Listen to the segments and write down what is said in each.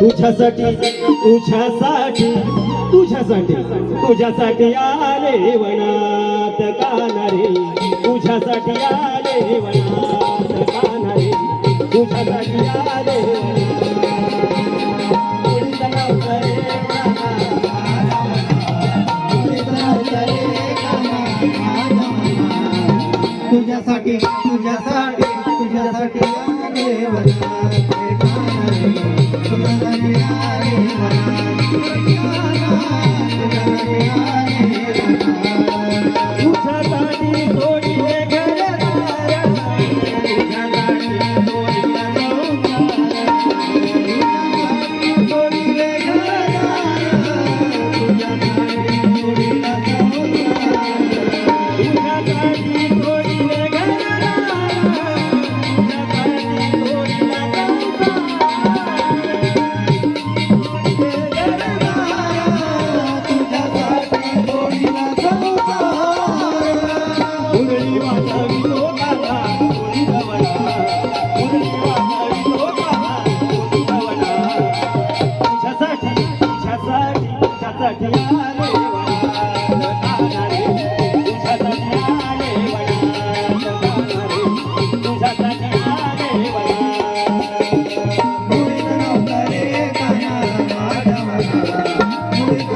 तुझ्यासाठी तुझ्यासाठी तुझ्यासाठी तुझ्यासाठी आले वनात कानारे. तुझ्यासाठी आले वनात कानारे. तुझ्यासाठी आले तुझ्यासाठी तुझ्यासाठी. Thank you.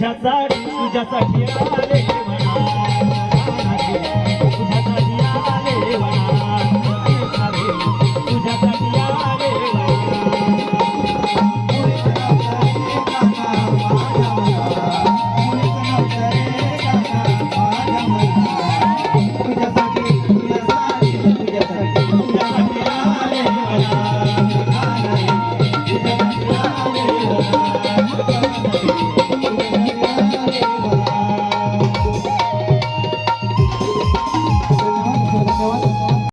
तुझ्यासाठी Thank you.